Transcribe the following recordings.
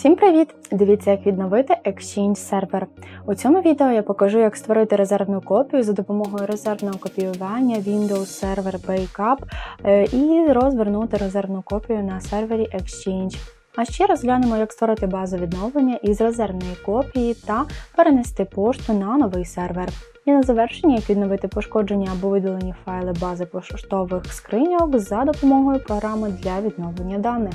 Всім привіт! Дивіться, як відновити Exchange сервер. У цьому відео я покажу, як створити резервну копію за допомогою резервного копіювання Windows Server Backup е, і розвернути резервну копію на сервері Exchange. А ще розглянемо, як створити базу відновлення із резервної копії та перенести пошту на новий сервер. І на завершення, як відновити пошкоджені або видалені файли бази поштових скриньок за допомогою програми для відновлення даних.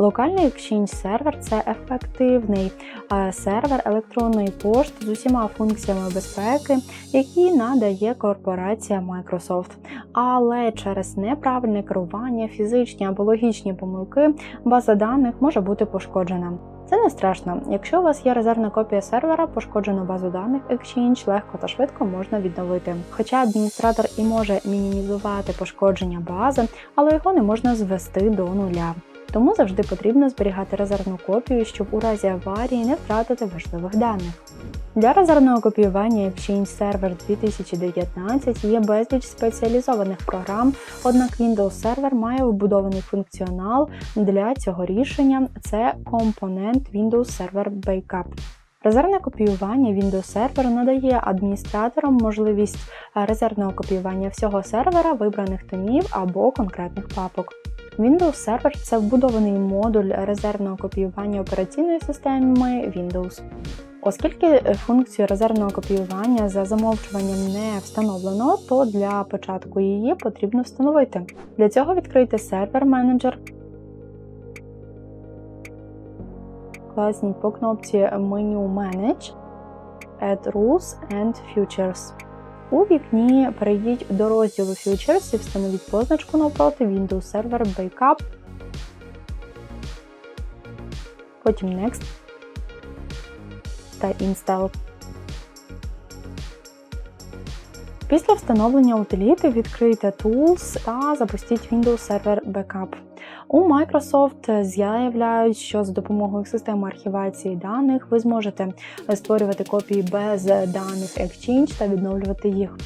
Локальний Exchange сервер це ефективний е, сервер електронної пошти з усіма функціями безпеки, які надає корпорація Microsoft. Але через неправильне керування, фізичні або логічні помилки база даних може бути пошкоджена. Це не страшно. Якщо у вас є резервна копія сервера, пошкоджену базу даних Exchange легко та швидко можна відновити. Хоча адміністратор і може мінімізувати пошкодження бази, але його не можна звести до нуля. Тому завжди потрібно зберігати резервну копію, щоб у разі аварії не втратити важливих даних. Для резервного копіювання Exchange Server 2019 є безліч спеціалізованих програм, однак Windows Server має вбудований функціонал для цього рішення це компонент Windows Server Backup. Резервне копіювання Windows Server надає адміністраторам можливість резервного копіювання всього сервера, вибраних томів або конкретних папок. Windows Server це вбудований модуль резервного копіювання операційної системи Windows. Оскільки функцію резервного копіювання за замовчуванням не встановлено, то для початку її потрібно встановити. Для цього відкрийте сервер менеджер, класніть по кнопці меню Manage, Add Rules and Features. У вікні перейдіть до розділу Features і встановіть позначку навпроти Windows Server Backup, потім Next та Install. Після встановлення утиліти відкрийте Tools та запустіть Windows Server Backup. У Microsoft заявляють, що з допомогою системи архівації даних ви зможете створювати копії без даних Exchange та відновлювати їх.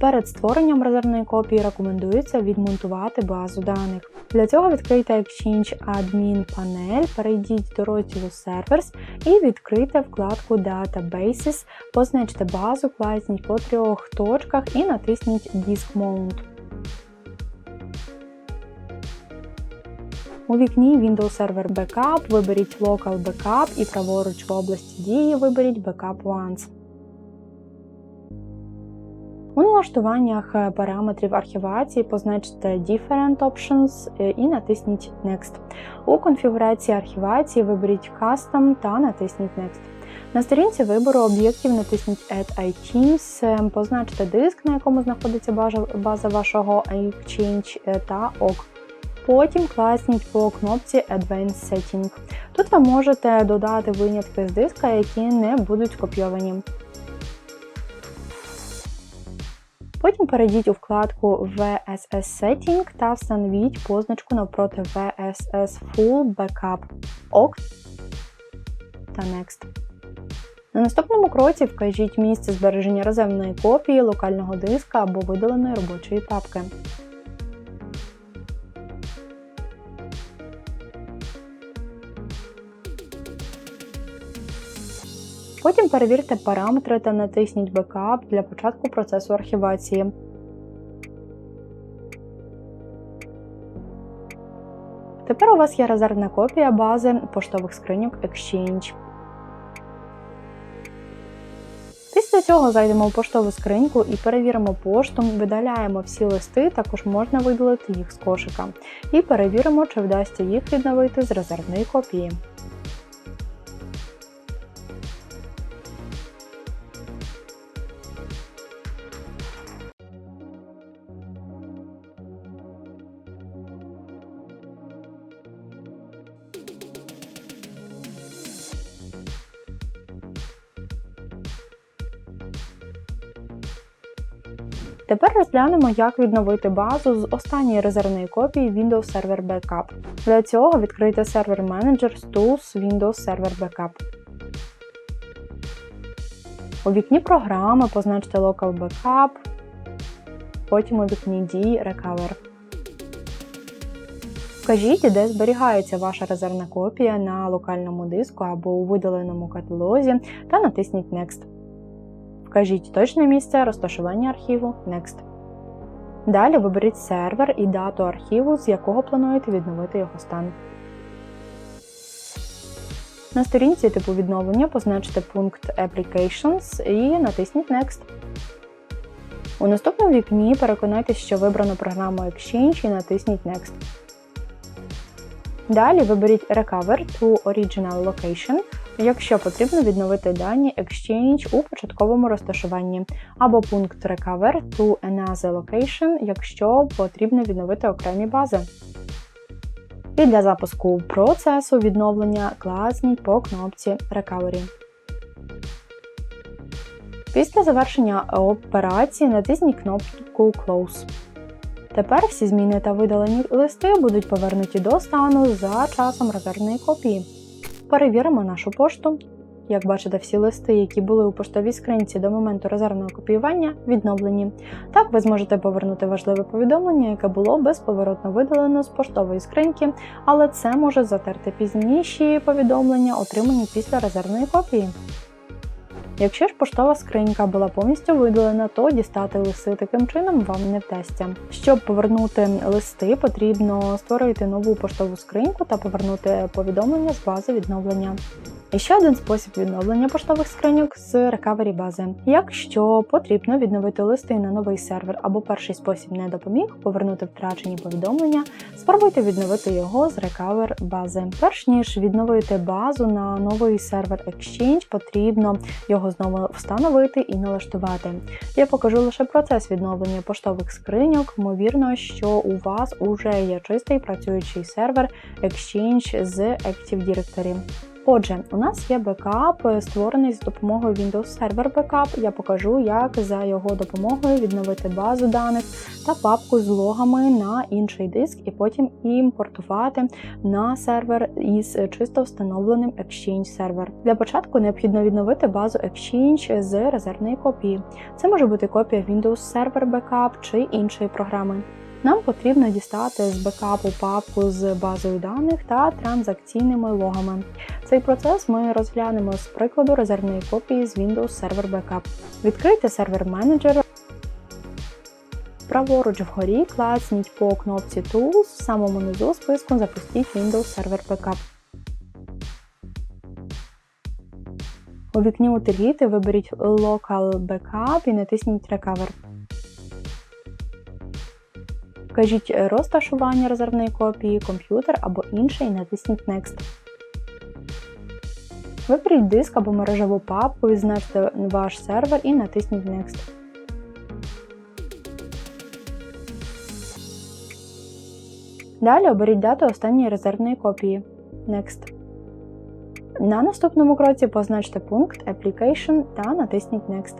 Перед створенням резервної копії рекомендується відмонтувати базу даних. Для цього відкрийте Exchange Admin Panel, перейдіть до розділу Servers і відкрийте вкладку Databases, позначте базу, класніть по трьох точках і натисніть Disk Mount. У вікні Windows Server Backup виберіть Local Backup і праворуч в області дії виберіть Backup Once. У налаштуваннях параметрів архівації позначте Different Options і натисніть Next. У конфігурації архівації виберіть Custom та натисніть Next. На сторінці вибору об'єктів натисніть Add iTeams, позначте диск, на якому знаходиться база вашого Exchange та ОК. Потім класніть по кнопці Advanced Setting. Тут ви можете додати винятки з диска, які не будуть копійовані. Потім перейдіть у вкладку VSS Setting та встановіть позначку навпроти VSS Full Backup OK та Next. На наступному кроці вкажіть місце збереження резервної копії, локального диска або видаленої робочої папки. Потім перевірте параметри та натисніть Backup для початку процесу архівації. Тепер у вас є резервна копія бази поштових скриньок Exchange. Після цього зайдемо в поштову скриньку і перевіримо пошту, видаляємо всі листи, також можна видалити їх з кошика. І перевіримо, чи вдасться їх відновити з резервної копії. Тепер розглянемо, як відновити базу з останньої резервної копії Windows Server Backup. Для цього відкрийте сервер менеджер з Tools Windows Server Backup. У вікні програми позначте Local Backup, потім у вікні дії Recover. Вкажіть, де зберігається ваша резервна копія на локальному диску або у видаленому каталозі та натисніть Next. Вкажіть точне місце розташування архіву Next. Далі виберіть сервер і дату архіву, з якого плануєте відновити його стан. На сторінці типу відновлення позначте пункт Applications і натисніть Next. У наступному вікні переконайтесь, що вибрано програму Exchange і натисніть Next. Далі виберіть Recover to Original Location якщо потрібно відновити дані Exchange у початковому розташуванні, або пункт Recover to Another Location, якщо потрібно відновити окремі бази. І для запуску процесу відновлення класніть по кнопці Recovery. Після завершення операції натисніть кнопку Close. Тепер всі зміни та видалені листи будуть повернуті до стану за часом резервної копії. Перевіримо нашу пошту. Як бачите, всі листи, які були у поштовій скринці до моменту резервного копіювання, відновлені. Так, ви зможете повернути важливе повідомлення, яке було безповоротно видалено з поштової скриньки, але це може затерти пізніші повідомлення, отримані після резервної копії. Якщо ж поштова скринька була повністю видалена, то дістати листи таким чином вам не вдасться. Щоб повернути листи, потрібно створити нову поштову скриньку та повернути повідомлення з бази відновлення. І ще один спосіб відновлення поштових скриньок з рекавері бази. Якщо потрібно відновити листи на новий сервер або перший спосіб не допоміг, повернути втрачені повідомлення, спробуйте відновити його з рекавер бази. Перш ніж відновити базу на новий сервер Exchange, потрібно його знову встановити і налаштувати. Я покажу лише процес відновлення поштових скриньок. Ймовірно, що у вас уже є чистий працюючий сервер Exchange з Active Directory. Отже, у нас є бекап, створений з допомогою Windows Server Backup. Я покажу, як за його допомогою відновити базу даних та папку з логами на інший диск, і потім імпортувати на сервер із чисто встановленим Exchange сервер. Для початку необхідно відновити базу Exchange з резервної копії. Це може бути копія Windows Server Backup чи іншої програми. Нам потрібно дістати з бекапу папку з базою даних та транзакційними логами. Цей процес ми розглянемо з прикладу резервної копії з Windows Server Backup. Відкрийте сервер менеджер. Праворуч вгорі клацніть по кнопці Tools, в самому низу списку запустіть Windows Server Backup. У вікні утиліти виберіть Local Backup і натисніть Recover. Вкажіть розташування резервної копії, комп'ютер або інше і натисніть Next. Виберіть диск або мережеву папку, відзначте ваш сервер і натисніть Next. Далі оберіть дату останньої резервної копії. Next. На наступному кроці позначте пункт Application та натисніть Next.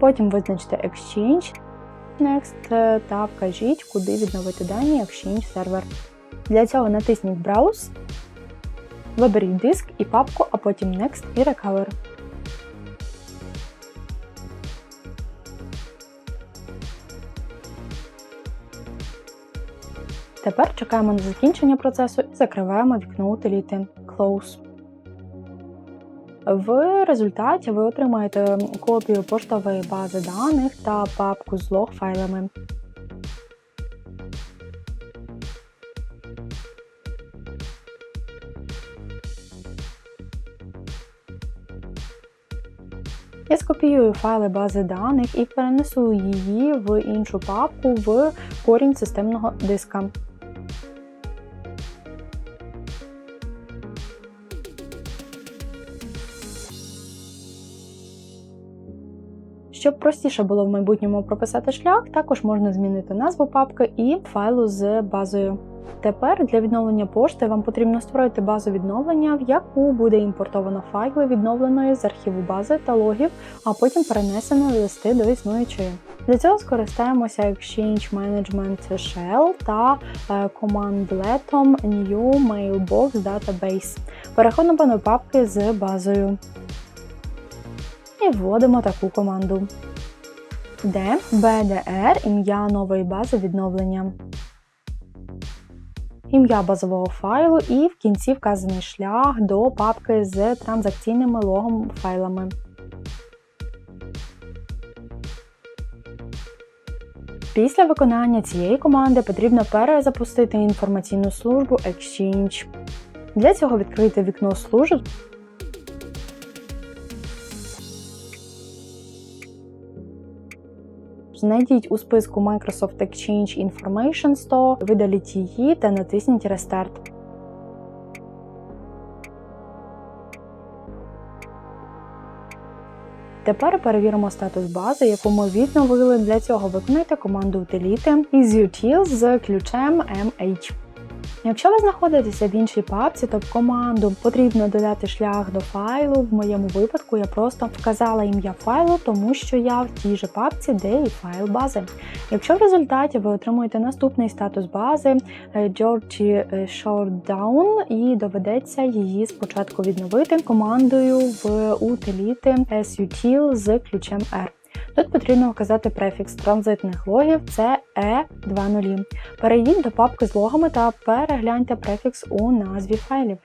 Потім визначте Exchange Next та вкажіть, куди відновити дані Exchange сервер. Для цього натисніть Browse, виберіть диск і папку, а потім Next і Recover. Тепер чекаємо на закінчення процесу і закриваємо вікно утиліти Close. В результаті ви отримаєте копію поштової бази даних та папку з лог файлами. Я скопіюю файли бази даних і перенесу її в іншу папку в корінь системного диска. Щоб простіше було в майбутньому прописати шлях, також можна змінити назву папки і файлу з базою. Тепер для відновлення пошти вам потрібно створити базу відновлення, в яку буде імпортовано файли відновленої з архіву бази та логів, а потім перенесено листи до існуючої. Для цього скористаємося Exchange Management Shell та е, командлетом New Mailbox Database. Переходимо до папки з базою і вводимо таку команду. Де BDR ім'я нової бази відновлення. Ім'я базового файлу і в кінці вказаний шлях до папки з транзакційними логом файлами. Після виконання цієї команди потрібно перезапустити інформаційну службу Exchange. Для цього відкрити вікно служб Знайдіть у списку Microsoft Exchange Information Store, видаліть її та натисніть Restart. Тепер перевіримо статус бази, яку ми відновили. Для цього виконайте команду утиліти Utils з ключем MH. Якщо ви знаходитеся в іншій папці, то в команду потрібно додати шлях до файлу. В моєму випадку я просто вказала ім'я файлу, тому що я в тій же папці, де і файл бази. Якщо в результаті ви отримуєте наступний статус бази Georgie Shortdown і доведеться її спочатку відновити командою в утиліти sutil з ключем R. Тут потрібно вказати префікс транзитних логів це E20. Перейдіть до папки з логами та перегляньте префікс у назві файлів.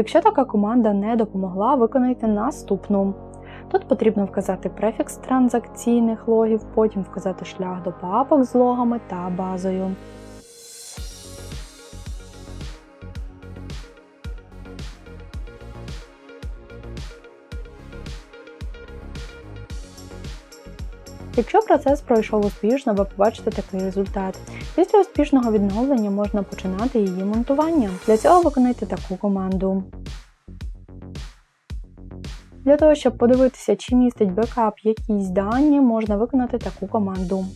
Якщо така команда не допомогла, виконайте наступну. Тут потрібно вказати префікс транзакційних логів, потім вказати шлях до папок з логами та базою. Якщо процес пройшов успішно, ви побачите такий результат. Після успішного відновлення можна починати її монтування. Для цього виконайте таку команду. Для того, щоб подивитися, чи містить бекап якісь дані, можна виконати таку команду.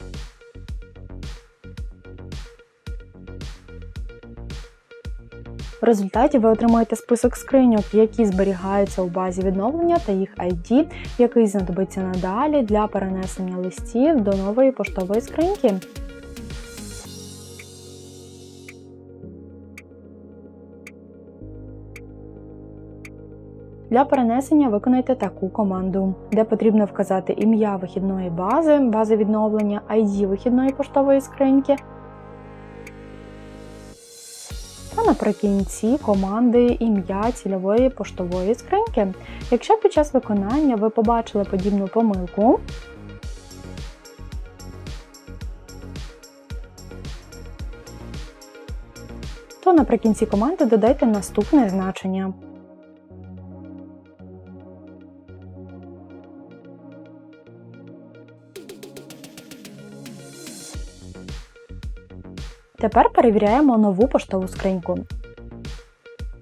В результаті ви отримаєте список скриньок, які зберігаються у базі відновлення та їх ID, який знадобиться надалі для перенесення листів до нової поштової скриньки. Для перенесення виконайте таку команду, де потрібно вказати ім'я вихідної бази, бази відновлення, ID вихідної поштової скриньки. Наприкінці команди ім'я цільової поштової скриньки. Якщо під час виконання ви побачили подібну помилку, то наприкінці команди додайте наступне значення. Тепер перевіряємо нову поштову скриньку.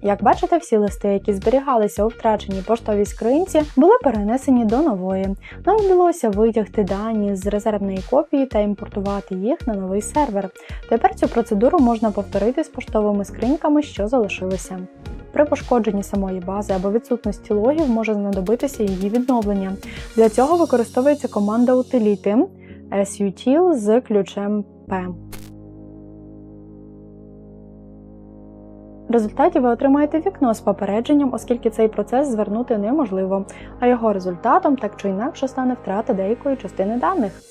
Як бачите, всі листи, які зберігалися у втраченій поштовій скринці, були перенесені до нової. Нам вдалося витягти дані з резервної копії та імпортувати їх на новий сервер. Тепер цю процедуру можна повторити з поштовими скриньками, що залишилися. При пошкодженні самої бази або відсутності логів може знадобитися її відновлення. Для цього використовується команда утиліти sutil з ключем P. В результаті ви отримаєте вікно з попередженням, оскільки цей процес звернути неможливо, а його результатом так чи інакше стане втрата деякої частини даних.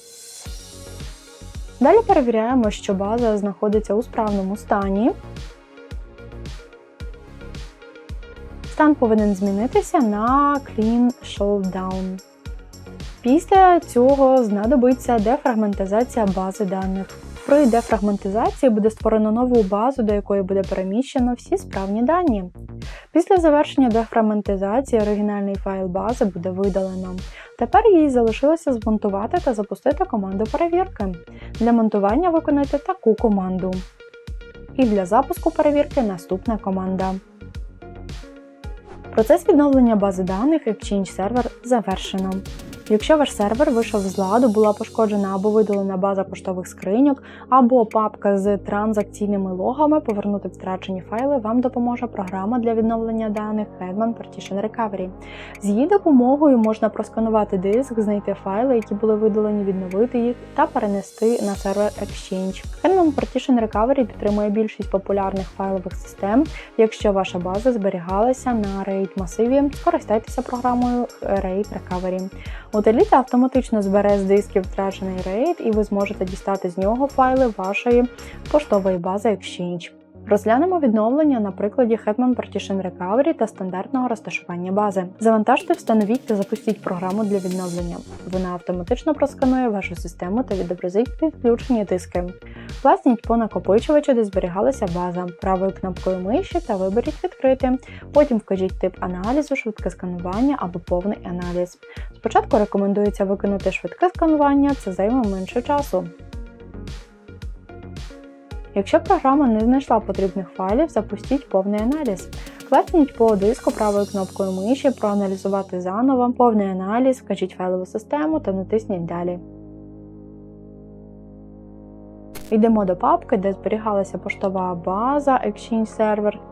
Далі перевіряємо, що база знаходиться у справному стані. стан повинен змінитися на Clean Showdown. Після цього знадобиться дефрагментизація бази даних. При дефрагментизації буде створено нову базу, до якої буде переміщено всі справні дані. Після завершення дефрагментизації оригінальний файл бази буде видалено. Тепер їй залишилося змонтувати та запустити команду перевірки. Для монтування виконайте таку команду. І для запуску перевірки наступна команда. Процес відновлення бази даних Exchange Server завершено. Якщо ваш сервер вийшов з ладу, була пошкоджена або видалена база поштових скриньок, або папка з транзакційними логами, повернути втрачені файли вам допоможе програма для відновлення даних Hetman Partition Recovery. З її допомогою можна просканувати диск, знайти файли, які були видалені, відновити їх та перенести на сервер Exchange. Hetman Partition Recovery підтримує більшість популярних файлових систем. Якщо ваша база зберігалася на RAID масиві, скористайтеся програмою RAID Recovery. Утиліта автоматично збере з дисків втрачений RAID і ви зможете дістати з нього файли вашої поштової бази Exchange. Розглянемо відновлення на прикладі Hetman Partition Recovery та стандартного розташування бази. Завантажте, встановіть та запустіть програму для відновлення. Вона автоматично просканує вашу систему та відобразить підключені диски. Класніть по накопичувачу, де зберігалася база, правою кнопкою миші та виберіть відкрити. Потім вкажіть тип аналізу, швидке сканування або повний аналіз. Спочатку рекомендується виконати швидке сканування, це займе менше часу. Якщо програма не знайшла потрібних файлів, запустіть повний аналіз. Класніть по диску правою кнопкою миші, проаналізувати заново, повний аналіз, вкажіть файлову систему та натисніть Далі. Йдемо до папки, де зберігалася поштова база Exchange Server.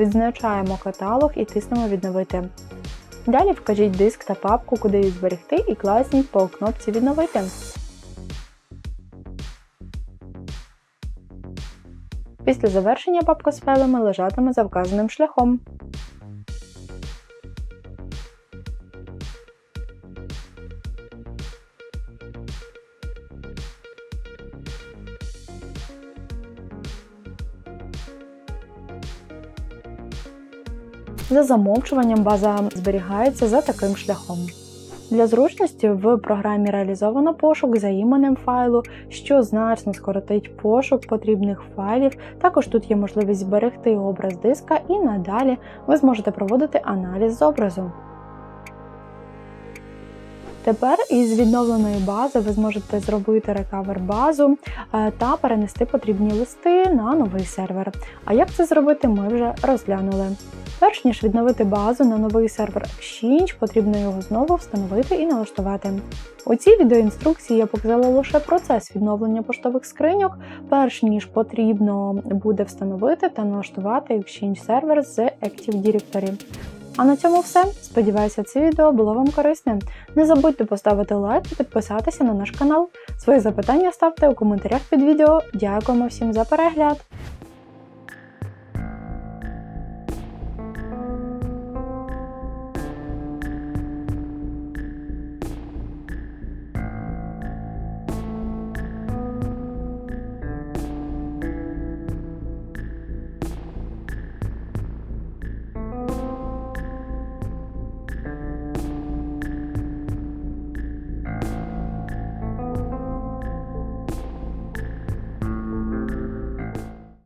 Відзначаємо каталог і тиснемо відновити. Далі вкажіть диск та папку, куди її зберегти, і класніть по кнопці Відновити. Після завершення папка з файлами лежатиме за вказаним шляхом. За замовчуванням база зберігається за таким шляхом. Для зручності в програмі реалізовано пошук за іменем файлу, що значно скоротить пошук потрібних файлів. Також тут є можливість зберегти образ диска і надалі ви зможете проводити аналіз з образу. Тепер із відновленої бази ви зможете зробити рекавер базу е, та перенести потрібні листи на новий сервер. А як це зробити, ми вже розглянули. Перш ніж відновити базу на новий сервер Exchange, потрібно його знову встановити і налаштувати. У цій відеоінструкції я показала лише процес відновлення поштових скриньок, перш ніж потрібно буде встановити та налаштувати Exchange сервер з Active Directory. А на цьому все. Сподіваюся, це відео було вам корисним. Не забудьте поставити лайк і підписатися на наш канал. Свої запитання ставте у коментарях під відео. Дякуємо всім за перегляд!